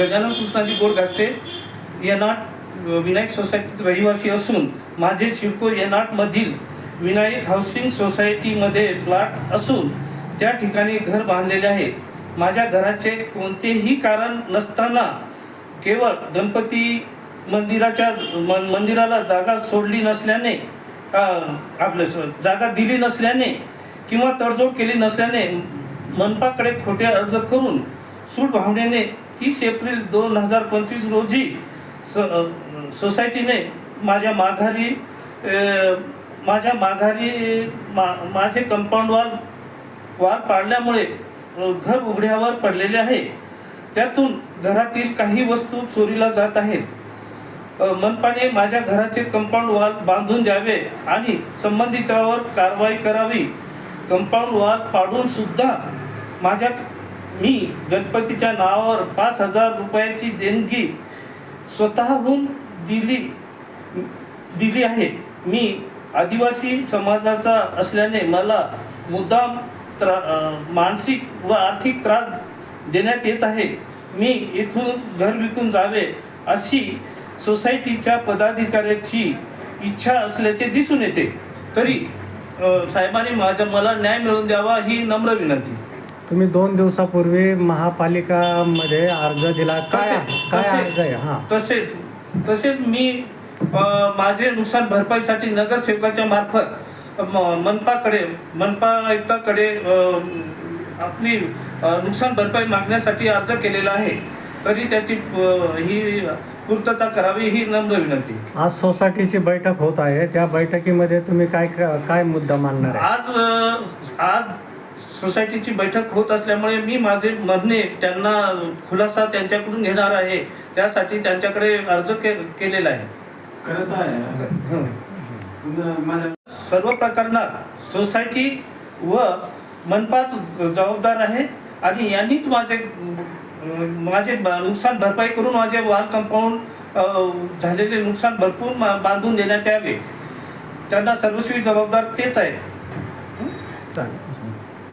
गजानन कृष्णाजी गोडघाटसे या नाट विनायक सोसायटीत रहिवासी असून माझे शिवको या नाटमधील विनायक हाऊसिंग सोसायटीमध्ये प्लॉट असून त्या ठिकाणी घर बांधलेले आहे. माझ्या घराचे कोणतेही कारण नसताना केवळ गणपती मंदिराच्या मन मंदिराला जागा सोडली नसल्याने आपलं जागा दिली नसल्याने किंवा तडजोड केली नसल्याने मनपाकडे खोटे अर्ज करून सूट भावनेने तीस एप्रिल दोन हजार पंचवीस रोजी स सोसायटीने माझ्या माघारी माझ्या माघारी मा माझे कंपाऊंड वॉल वार पाडल्यामुळे घर उघड्यावर पडलेले आहे. त्यातून घरातील काही वस्तू चोरीला जात आहेत. मनपाने माझ्या घराचे कंपाऊंड वॉल बांधून द्यावे आणि संबंधितावर कारवाई करावी. कंपाऊंड वॉल पाडून सुद्धा माझ्या मी गणपतीच्या नावावर पाच हजार रुपयाची देणगी स्वतःहून दिली दिली आहे. मी आदिवासी समाजाचा असल्याने मला मुद्दाम त्रा मानसिक व आर्थिक त्रास देण्यात येत आहे. मी इथून घर विकून जावे अशी सोसायटीच्या पदाधिकाऱ्याची इच्छा असल्याचे दिसून येते. तरी साहेबांनी माझ्या मला न्याय मिळवून द्यावा ही नम्र विनंती. तुम्ही दोन दिवसापूर्वी महापालिकामध्ये अर्ज दिला. काय काय अर्ज आहे? हा. तसेच तसेच मी अ, माझे नुकसान भरपाईसाठी नगरसेवकाच्या मार्फत म- मनपाकडे मनपा आयुक्ताकडे अ, आपली अ, नुकसान भरपाई मागण्यासाठी अर्ज केलेला आहे. तरी त्याची अ, ही पूर्तता करावी ही नम्र विनंती. आज सोसायटीची बैठक होत आहे. त्या बैठकीमध्ये तुम्ही काय काय मुद्दा मांडणार आहे? आज अ, आज सोसायटीची बैठक होत असल्यामुळे मी माझे म्हणणे त्यांना खुलासा त्यांच्याकडून घेणार आहे. त्यासाठी त्यांच्याकडे अर्ज के केलेला आहे. आहे. हं. सर्व प्रकरणात सोसायटी व मनपाच जबाबदार आहे आणि यांनीच माझे माझे नुकसान भरपाई करून माझे वॉल कंपाऊंड झालेले नुकसान भरपूर बांधून देण्यात यावे. त्यांना सर्वस्वी जबाबदार तेच आहेत. चालेल.